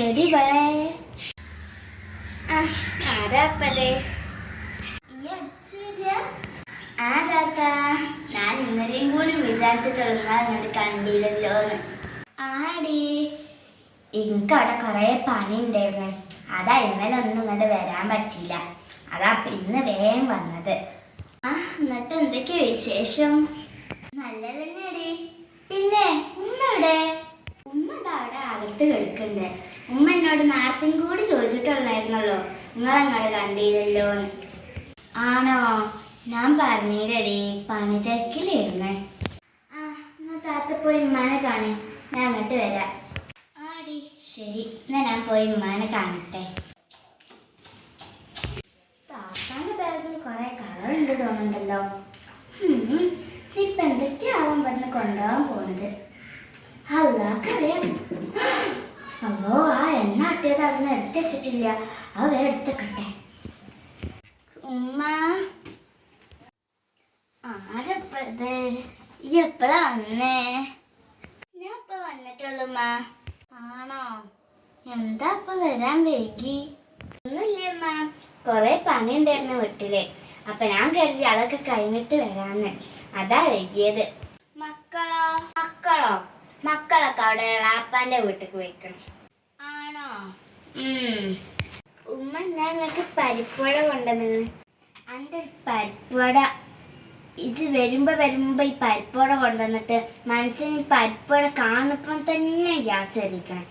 എടി വളേ ആരാപ്പതേ ഈ അടിച്ചു വരിക. ആ താത്ത ഞാൻ ഇന്നലെയും കൂടി വിചാരിച്ചിട്ടുള്ള കണ്ടില്ലല്ലോ എന്ന്. ആടി എനിക്ക് അവിടെ കുറേ പണി ഉണ്ടായിരുന്നു അതാ ഇന്നലെ ഒന്നും ഇങ്ങോട്ട് വരാൻ പറ്റിയില്ല. അതാ ഇന്ന് വേഗം വന്നത്. ആ എന്നിട്ട് എന്തൊക്കെയാ വിശേഷം? നല്ല തന്നെയാടി. പിന്നെ ഉമ്മ എവിടെ? ഉമ്മ അതാ അവിടെ അകത്ത് കിടക്കണ്ടേ ഉമ്മ എന്നോട് നേരത്തെയും കൂടി ചോദിച്ചിട്ടുള്ളായിരുന്നല്ലോ നിങ്ങളങ്ങോട്ട് കണ്ടില്ലല്ലോ എന്ന്. ആണോ? ഞാൻ പറഞ്ഞില്ലടി പണി തിരക്കിലിരുന്നെ. ആ എന്നാ താത്ത പോയി ഉമ്മാനെ കാണേ. ഞാൻ അങ്ങോട്ട് വരാം. ആടി ശരി. എന്നാ ഞാൻ പോയി ഉമ്മാനെ കാണട്ടെ. താത്താന്റെ ബാഗിൽ കുറെ കളറുണ്ട് തോന്നുന്നുണ്ടല്ലോ. ഇപ്പൊ എന്തൊക്കെയാവും പറഞ്ഞ് കൊണ്ടുപോകാൻ പോണത്? അല്ലാക്കറിയാം അല്ലോ ആ എണ്ണ ആട്ടിയത് അതൊന്നും എടുത്ത് വെച്ചിട്ടില്ല. എടുത്തക്കട്ടെ. ഉമ്മ. ആരപ്പത് ഈ എപ്പോഴാ വന്നേ? ഞാൻ ഇപ്പൊ വന്നിട്ടുള്ളൂ ഉമ്മ. ആണോ? എന്താ ഇപ്പൊ വരാൻ വൈകി? ഒന്നുമില്ലമ്മ കൊറേ പണി ഉണ്ടായിരുന്നു വീട്ടിൽ. അപ്പൊ ഞാൻ കരുതി അതൊക്കെ കഴിഞ്ഞിട്ട് വരാന്ന്. അതാ വൈകിയത്. മക്കളോ? മക്കളോ? മക്കളൊക്കെ അവിടെ ആപ്പാന്റെ വീട്ടിക്ക് വെക്കണം ആണോ? ഉമ്മ ഞാൻ നിങ്ങൾക്ക് പരിപ്പുവട കൊണ്ടുവന്നു? എന്റെ ഒരു പരിപ്പുവട. ഇത് വരുമ്പോ വരുമ്പോ ഈ പരിപ്പുവട കൊണ്ടുവന്നിട്ട് മനസ്സിന് ഈ പരിപ്പുവട കാണുമ്പോൾ തന്നെ ഗ്യാസ് എറിയിക്കണം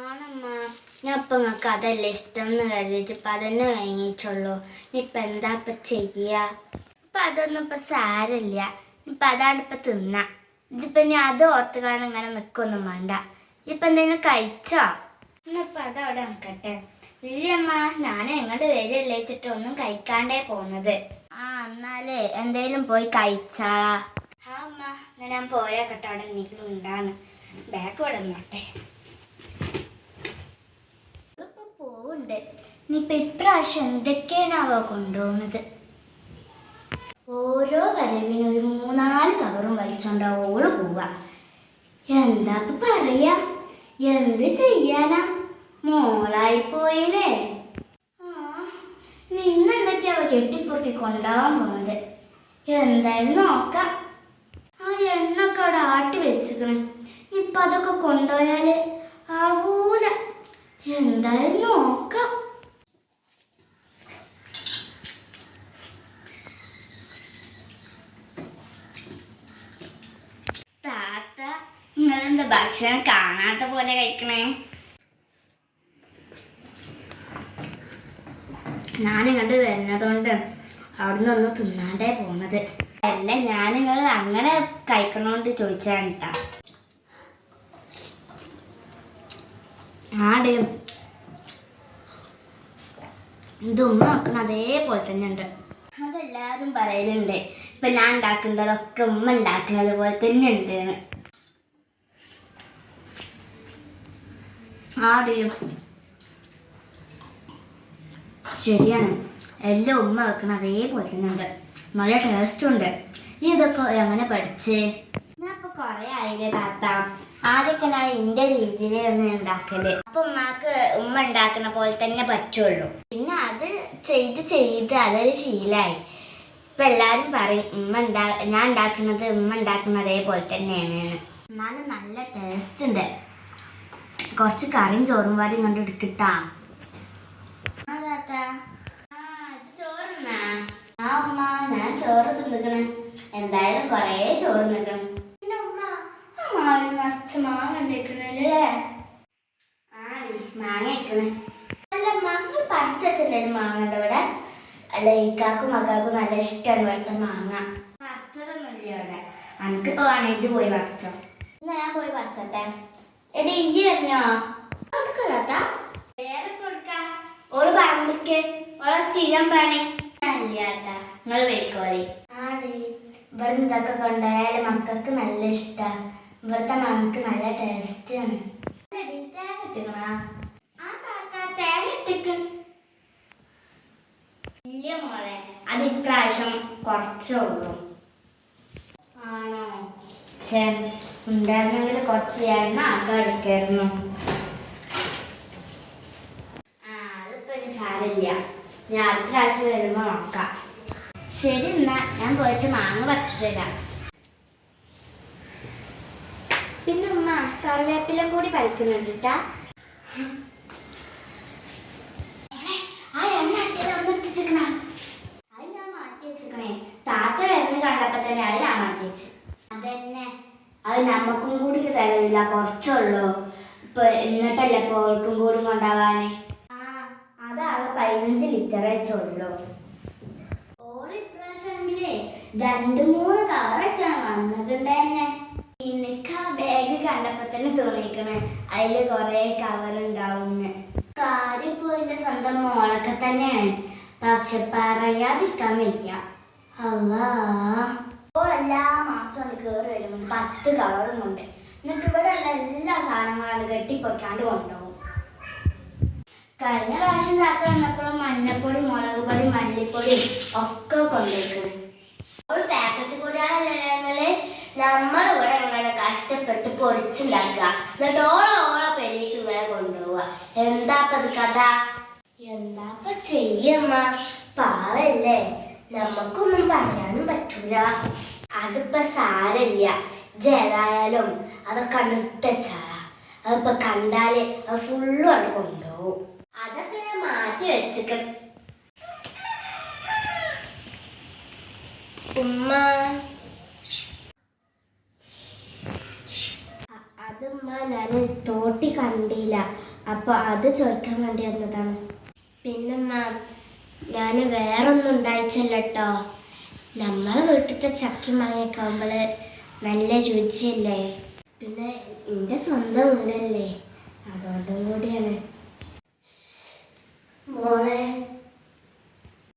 ആണമ്മ. ഞാൻ ഇപ്പൊ നിങ്ങൾക്ക് അതല്ലേ ഇഷ്ടം എന്ന് കരുതിയിട്ട് ഇപ്പൊ അതന്നെ വാങ്ങിച്ചുള്ളൂ ഇപ്പൊ എന്താ ഇപ്പൊ ചെയ്യ? ഇപ്പൊ അതൊന്നും ഇപ്പൊ സാരല്ല ഇപ്പൊ അതാണ് ഇപ്പൊ തിന്ന. ഇതിപ്പോ ഇനി അത് ഓർത്ത് കാരണം ഇങ്ങനെ നിൽക്കൊന്നും വേണ്ട. ഇപ്പം എന്തെങ്കിലും കഴിച്ചോ? എന്നപ്പോ അതവിടെ നിൽക്കട്ടെ ഇല്ലമ്മ ഞാൻ എങ്ങോട്ട് വരില്ലേ വെച്ചിട്ട് ഒന്നും കഴിക്കാണ്ടേ പോന്നത്. ആ എന്നാലേ എന്തേലും പോയി കഴിച്ചാളാ. ആ അമ്മ എന്നാ ഞാൻ പോയാക്കട്ടെ അവിടെ എന്തെങ്കിലും ഉണ്ടാന്ന്. ബാക്ക് ഇവിടെ നോട്ടെ ഇപ്പൊ പോവുണ്ട്. ഇനിയിപ്പൊ ഇപ്രാവശ്യം എന്തൊക്കെയാണാവോ കൊണ്ടുപോകുന്നത്? ഓരോ വരവിനും ഒരു കവറും വലിച്ചോണ്ടാ ഓൾ പോവാ. എന്താ പറയാ? എന്ത് ചെയ്യാനാ? മോളായി പോയില്ലേ ആ നിന്നെന്തൊക്കെയാവ കെട്ടിപ്പൊക്കി കൊണ്ടാവാൻ പോണത്? എന്തായാലും നോക്കാം. ആ എണ്ണൊക്കെ അവിടെ ആട്ടി വെച്ചിക്കണേ ഇപ്പൊ അതൊക്കെ കൊണ്ടുപോയാൽ ആവൂല. എന്തായാലും നോക്കാം താത്ത നിങ്ങളെന്താ ഭക്ഷണം കാണാത്ത പോലെ കഴിക്കണേ. ഞാനിങ്ങോട്ട് വരുന്നതുകൊണ്ട് അവിടുന്ന് ഒന്ന് തിന്നാണ്ടേ പോണത് അല്ല ഞാൻ നിങ്ങൾ അങ്ങനെ കഴിക്കണോണ്ട് ചോദിച്ചാണ് കേട്ടാ ആട് ഇതുമ്മ വെക്കണം അതേപോലെ തന്നെ ഉണ്ട് അതെല്ലാവരും പറയലുണ്ട്. ഇപ്പം ഞാൻ ഉണ്ടാക്കുന്നതൊക്കെ ഉമ്മ ഉണ്ടാക്കുന്നത് പോലെ തന്നെ ഉണ്ട് ആടെയും. ശരിയാണ്. എല്ലാം ഉമ്മ വെക്കണം അതേപോലെ തന്നെ ഉണ്ട്. നല്ല ടേസ്റ്റും ഉണ്ട്. ഈ ഇതൊക്കെ എങ്ങനെ പഠിച്ചേ? ഞാൻ ഇപ്പൊ കൊറേ ആയില്ലേ താത്ത. ആദ്യമൊക്കെ ഞാൻ എന്റെ രീതിയിലായിരുന്നു ഉണ്ടാക്കൽ. അപ്പൊ ഉമ്മാക്ക് ഉമ്മ ഉണ്ടാക്കുന്ന പോലെ തന്നെ പറ്റുള്ളൂ. പിന്നെ അത് ചെയ്ത് ചെയ്ത് അതൊരു ശീലായി. ഇപ്പൊ എല്ലാരും പറയും ഉമ്മ ഉണ്ടാ ഞാൻ ഉണ്ടാക്കുന്നത് ഉമ്മ ഉണ്ടാക്കുന്ന അതേപോലെ തന്നെയാണ്. എന്ന്. എന്നാലും നല്ല ടേസ്റ്റ് ഉണ്ട്. കുറച്ച് കറിയും ചോറും വാടിയും കൊണ്ട് എടുക്കട്ടാ. ഞാൻ ചോറ് തിന്നിക്കണ്. എന്തായാലും കൊറേ ചോറ് നിൽക്കണം പിന്നെ ഉമ്മ ആ മാവിൽ നിറച്ച് മാങ്ങ ഉണ്ടാക്കണല്ലേ ആടി മാങ്ങ വെക്കണ് അല്ല മങ്ങൾ പറിച്ചെന്തായാലും മാങ്ങ ഉണ്ട് ഇവിടെ? അല്ല ഇക്കാക്കും മക്കാക്കും നല്ല ഇഷ്ടമാണ് ഇവിടുത്തെ മാങ്ങ. പറിച്ചതൊന്നുമില്ല ഇവിടെ. എനിക്കിപ്പോ വേണേജ് പോയി പറിച്ചോ. എന്നാ ഞാൻ പോയി പറിച്ചോട്ടെ. എടി ഈ വേറെ കൊടുക്ക ഓൾ പറഞ്ഞിക്ക് ഓളെ സ്ഥിരം പണി. അല്ലാത്ത നിങ്ങൾ പോയിക്കോളി. ആടി ഇവിടുന്ന് ഇതൊക്കെ കൊണ്ടുപോയാൽ മക്കൾക്ക് നല്ല ഇഷ്ടാ. ഇവിടുത്തെ മണക്ക് നല്ല ടേസ്റ്റ് ആണ്. എടി, തേങ്ങ ഇട്ടിക്കണോ? ആ താത്ത തേങ്ങ ഇട്ടിക്ക്. ഇല്ല മോളെ അത് ഇപ്രാവശ്യം കുറച്ചേ ഉള്ളൂ. ആണോ? ഛേ. ഉണ്ടായിരുന്നെങ്കിൽ കുറച്ച് ചേർന്ന് അത് എടുക്കായിരുന്നു ആ അതിപ്പോ ഇനി സാരമില്ല. ഞാൻ അടുത്ത പ്രാവശ്യം വരുമ്പോ നോക്കാം. ശരി എന്നാ. ഞാൻ പോയിട്ട് മാങ്ങ പറിച്ചിട്ട് വരാം. പിന്നെ ഉമ്മ കറിവേപ്പില കൂടി പറിക്കുന്നുണ്ട് കേട്ടാ അത് ഞാൻ മാറ്റി വെച്ചിക്കണേ. താത്ത വരുന്ന കണ്ടപ്പോ തന്നെ അത് ഞാൻ മാറ്റി വെച്ചു അതന്നെ അത് നമുക്കും കൂടി തരവില്ല കുറച്ചുള്ളൂ. ഇപ്പൊ എന്നിട്ടല്ലേ ഇപ്പൊ ഓൾക്കും കൂടി കൊണ്ടാവാന്? ആ അതാകെ പതിനഞ്ച് ലിറ്റർ വെച്ചുള്ളൂ ഓളിപ്രാവശ്യമെങ്കിലേ രണ്ട് മൂന്ന് കവർ വെച്ചാണ് വന്നിട്ടുണ്ടെന്നെ എനിക്ക് ആ ബാഗ് കണ്ടപ്പോ തന്നെ തോന്നിക്കണ് അതിൽ കൊറേ കവർ ഉണ്ടാവുന്ന്. കാര്യം ഇപ്പൊ സ്വന്തം മോളൊക്കെ തന്നെയാണ്. പക്ഷെ പറയാതിരിക്കാൻ വയ്യ. അല്ലാ ഇപ്പോൾ എല്ലാ മാസവും അത് കയറി വരുമ്പോൾ പത്ത് കവറും കൊണ്ട് എന്നിട്ട് ഇവിടെ ഉള്ള എല്ലാ സാധനങ്ങളാണ് കെട്ടിപ്പൊക്കാണ്ട് കൊണ്ടുപോകും. കഴിഞ്ഞ പ്രാവശ്യം താത്ത വന്നപ്പോഴും മഞ്ഞപ്പൊടി മുളക് പൊടി മല്ലിപ്പൊടി ഒക്കെ കൊണ്ടുപോയിക്കണ്. അപ്പോൾ പാക്കറ്റ് പൊടിയാണല്ലേ വേണ്ടത് നമ്മൾ ഇവിടെ ഇങ്ങനെ കഷ്ടപ്പെട്ട് പൊടിച്ചുണ്ടാക്കുക. എന്നിട്ട് ഓളോ ഓളോ പെരേക്ക് ഇങ്ങനെ കൊണ്ടുപോവുക. എന്താപ്പത് കഥ? എന്താപ്പ ചെയ്യമ്മ? പാവല്ലേ? നമുക്കൊന്നും പറയാനും പറ്റൂല. അതിപ്പോ സാരല്ല ജേതായാലും അതൊക്കെ നിർത്തച്ചാ അതിപ്പോ കണ്ടാൽ അത് ഫുള്ളും അവിടെ കൊണ്ടുപോകും. അതൊക്കെ ഞാൻ മാറ്റി വെച്ചിട്ട് ഉമ്മ. അതുമ്മ ഞാൻ തോട്ടി കണ്ടില്ല. അപ്പൊ അത് ചോദിക്കാൻ വേണ്ടി വന്നതാണ്. പിന്നുമ്മ ഞാൻ വേറൊന്നും കേട്ടോ നമ്മളെ വീട്ടിലത്തെ ചക്കി മാങ്ങയൊക്കെ നല്ല രുചിയല്ലേ? പിന്നെ എന്റെ സ്വന്തം വീടല്ലേ? അതുകൊണ്ടും കൂടിയാണ്. മോളെ